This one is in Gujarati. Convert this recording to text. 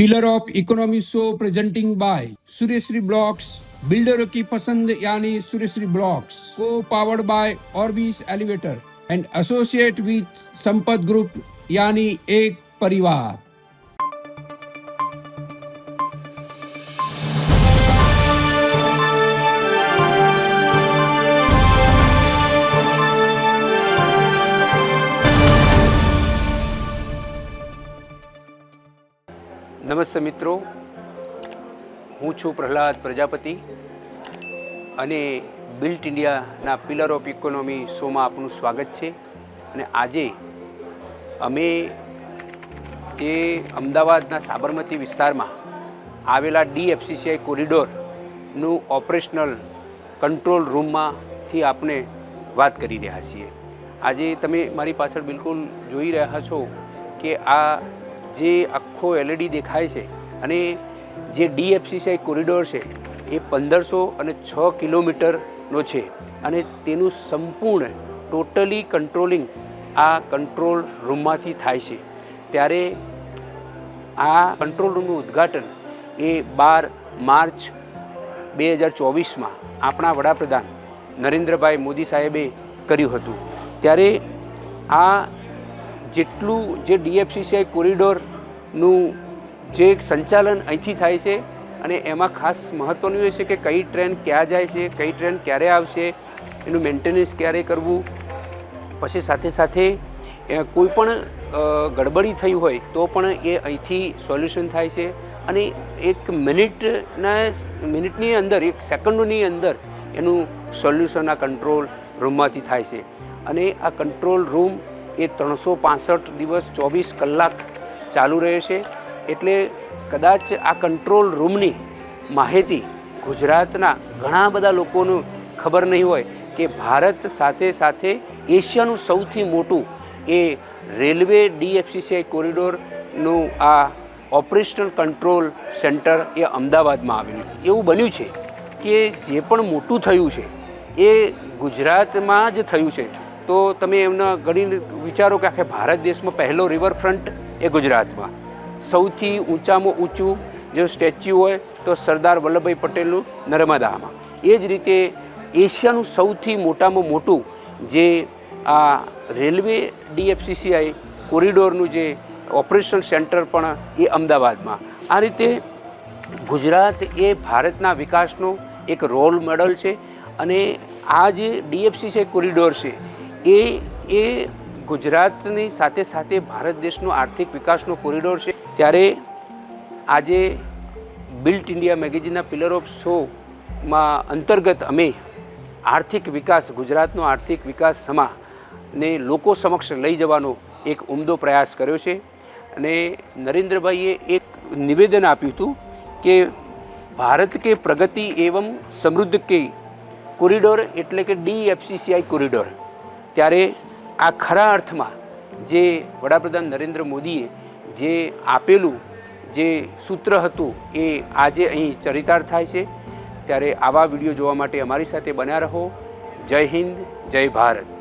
pillar of economy show presenting by Suryashree blocks बिल्डरों की पसंद यानी सूर्यश्री ब्लॉक्स को powered by Orbis elevator and associate with Sampat group यानी एक परिवार નમસ્તે મિત્રો. હું છું પ્રહલાદ પ્રજાપતિ અને બિલ્ટ ઇન્ડિયાના પિલર ઓફ ઇકોનોમી શોમાં આપનું સ્વાગત છે. અને આજે અમે જે અમદાવાદના સાબરમતી વિસ્તારમાં આવેલા ડીએફસીસીઆઈ કોરિડોરનું ઓપરેશનલ કંટ્રોલ રૂમમાંથી આપણે વાત કરી રહ્યા છીએ. આજે તમે મારી પાછળ બિલકુલ જોઈ રહ્યા છો કે આ જે આખો એલઈડી દેખાય છે અને જે ડીએફસીસીઆઈ કોરિડોર છે એ પંદરસો અને છ કિલોમીટરનો છે અને તેનું સંપૂર્ણ ટોટલી કંટ્રોલિંગ આ કંટ્રોલ રૂમમાંથી થાય છે. ત્યારે આ કંટ્રોલ રૂમનું ઉદ્ઘાટન એ બાર માર્ચ બે હજાર ચોવીસમાં આપણા વડાપ્રધાન નરેન્દ્રભાઈ મોદી સાહેબે કર્યું હતું. ત્યારે આ જેટલું જે ડીએફસીસીઆઈ કોરિડોરનું જે સંચાલન અહીંથી થાય છે અને એમાં ખાસ મહત્ત્વનું એ છે કે કઈ ટ્રેન ક્યાં જાય છે, કઈ ટ્રેન ક્યારે આવશે, એનું મેન્ટેનન્સ ક્યારે કરવું. પછી સાથે સાથે કોઈ પણ ગડબડી થઈ હોય તો પણ એ અહીંથી સોલ્યુશન થાય છે. અને એક મિનિટના, મિનિટની અંદર, એક સેકન્ડની અંદર એનું સોલ્યુશન આ કંટ્રોલ રૂમમાંથી થાય છે. અને આ કંટ્રોલ રૂમ એ ત્રણસો પાસઠ દિવસ ચોવીસ કલાક ચાલુ રહે છે. એટલે કદાચ આ કંટ્રોલ રૂમની માહિતી ગુજરાતના ઘણા બધા લોકોનું ખબર નહીં હોય કે ભારત સાથે સાથે એશિયાનું સૌથી મોટું એ રેલવે ડીએફસીસીઆઈ કોરિડોરનું આ ઓપરેશનલ કંટ્રોલ સેન્ટર એ અમદાવાદમાં આવેલું એવું બન્યું છે કે જે પણ મોટું થયું છે એ ગુજરાતમાં જ થયું છે. તો તમે એમના ઘણી વિચારો કે આખે ભારત દેશમાં પહેલો રિવરફ્રન્ટ એ ગુજરાતમાં. સૌથી ઊંચામાં ઊંચું જો સ્ટેચ્યુ હોય તો સરદાર વલ્લભભાઈ પટેલનું નર્મદામાં. એ જ રીતે એશિયાનું સૌથી મોટામાં મોટું જે આ રેલવે ડીએફસીસીઆઈ કોરિડોરનું જે ઓપરેશનલ સેન્ટર પણ એ અમદાવાદમાં. આ રીતે ગુજરાત એ ભારતના વિકાસનો એક રોલ મોડલ છે અને આ જે ડીએફસી છે કોરિડોર છે એ એ ગુજરાતની સાથે સાથે ભારત દેશનો આર્થિક વિકાસનો કોરિડોર છે. ત્યારે આજે બિલ્ટ ઇન્ડિયા મેગેઝિનના પિલર ઓફ શોમાં અંતર્ગત અમે આર્થિક વિકાસ, ગુજરાતનો આર્થિક વિકાસ સમા ને લોકો સમક્ષ લઈ જવાનો એક ઉમદો પ્રયાસ કર્યો છે. અને નરેન્દ્રભાઈએ એક નિવેદન આપ્યું હતું કે ભારત કે પ્રગતિ એવમ સમૃદ્ધ કે કોરિડોર એટલે કે ડીએફસીસીઆઈ કોરિડોર. ત્યારે આ ખરા અર્થમાં જે વડાપ્રધાન નરેન્દ્ર મોદીએ જે આપેલું જે સૂત્ર હતું એ આજે અહીં ચરિતાર્થ થાય છે, ત્યારે આવા વીડિયો જોવા માટે અમારી સાથે બન્યા રહો. જય હિન્દ, જય ભારત.